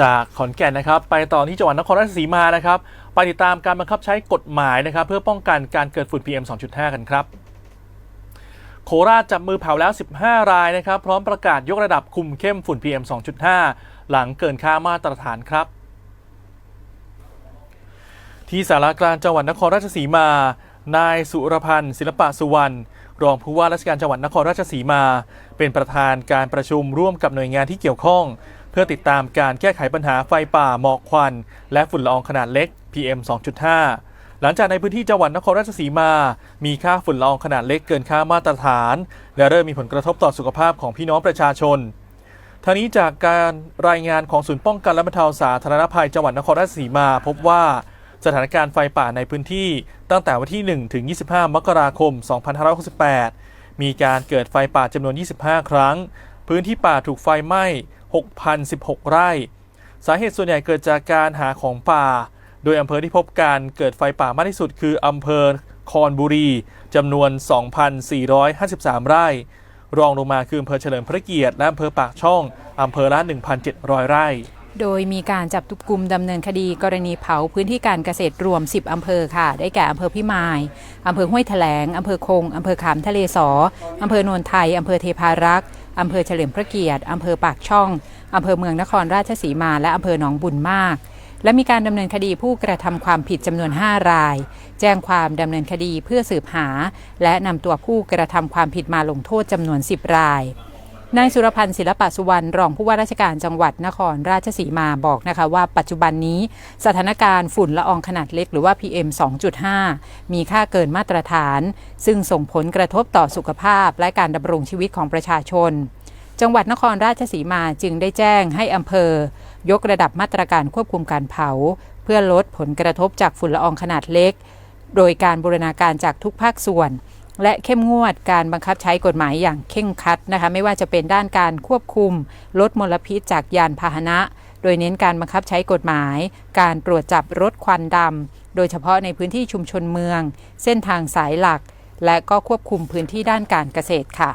จากขอนแก่นนะครับ ไปต่อที่จังหวัดนครราชสีมานะครับไปติดตามการบังคับใช้กฎหมายนะครับ เพื่อป้องกันการเกิดฝุ่น PM 2.5 กันครับ โคราชจับมือเผาแล้ว 15 รายนะครับ พร้อมประกาศยกระดับคุมเข้มฝุ่น PM 2.5 หลังเกินค่ามาตรฐานครับ ที่สารกลางจังหวัดนครราชสีมา นายสุรพันธ์ศิลปะสุวรรณรองผู้ว่าราชการจังหวัดนครราชสีมา เป็นประธานการประชุมร่วมกับหน่วยงานที่เกี่ยวข้อง พื่อติดตามการแก้ไขปัญหาไฟป่าหมอกควัน และฝุ่นละอองขนาดเล็ก PM 2.5 หลังจากในพื้นที่จังหวัดนครราชสีมา มีค่าฝุ่นละอองขนาดเล็กเกินค่ามาตรฐาน และเริ่มมีผลกระทบต่อสุขภาพของพี่น้องประชาชนทางนี้จากการรายงานของศูนย์ป้องกันและบรรเทาสาธารณภัยจังหวัดนครราชสีมา พบว่าสถานการณ์ไฟป่าในพื้นที่ตั้งแต่วันที่ 1 ถึง 25 มกราคม 2568 มีการเกิดไฟป่าจำนวน 25 ครั้ง พื้นที่ป่าถูกไฟไหม้ 6,016 ไร่ สาเหตุส่วนใหญ่เกิดจากการหาของป่า โดยอำเภอที่พบการเกิดไฟป่ามากที่สุดคืออำเภอคอนบุรีจำนวน 2,453 ไร่ รองลงมาคืออำเภอเฉลิมพระเกียรติและอำเภอปากช่องอำเภอละ 1,700 ไร่ โดยมีการจับกลุ่มดำเนินคดีกรณีเผาพื้นที่การเกษตรรวม 10 อำเภอค่ะ ได้แก่อำเภอพิมายอำเภอห้วยแถลงอำเภอคงอำเภอขามทะเลสออำเภอโนนไทยอำเภอเทพารักษ์ อำเภอเฉลิมพระเกียรติอำเภอปากช่องอำเภอเมืองนครราชสีมาและอำเภอหนองบุญมาก และมีการดำเนินคดีผู้กระทำความผิดจำนวน 5 ราย แจ้งความดำเนินคดีเพื่อสืบหา และนำตัวผู้กระทำความผิดมาลงโทษจำนวน 10 ราย นายสุรพันธ์ศิลปะสุวรรณรองผู้ว่าราชการจังหวัดนครราชสีมาบอกนะคะว่าปัจจุบันนี้สถานการณ์ฝุ่นละอองขนาดเล็กหรือว่า PM 2.5 มีค่าเกินมาตรฐาน ซึ่งส่งผลกระทบต่อสุขภาพและการดำรงชีวิตของประชาชน จังหวัดนครราชสีมาจึงได้แจ้งให้อำเภอ ยกระดับมาตรการควบคุมการเผา เพื่อลดผลกระทบจากฝุ่นละอองขนาดเล็ก โดยการบูรณาการจากทุกภาคส่วน และเข้มงวดการบังคับใช้กฎหมายอย่างเข่งคัดนะคะไม่ว่าจะเป็นด้านการควบคุม ลดมลพิษจากยานพาหนะ โดยเน้นการบังคับใช้กฎหมาย การตรวจจับรถควันดำโดยเฉพาะในพื้นที่ชุมชนเมือง เส้นทางสายหลัก และก็ควบคุมพื้นที่ด้านการเกษตรค่ะ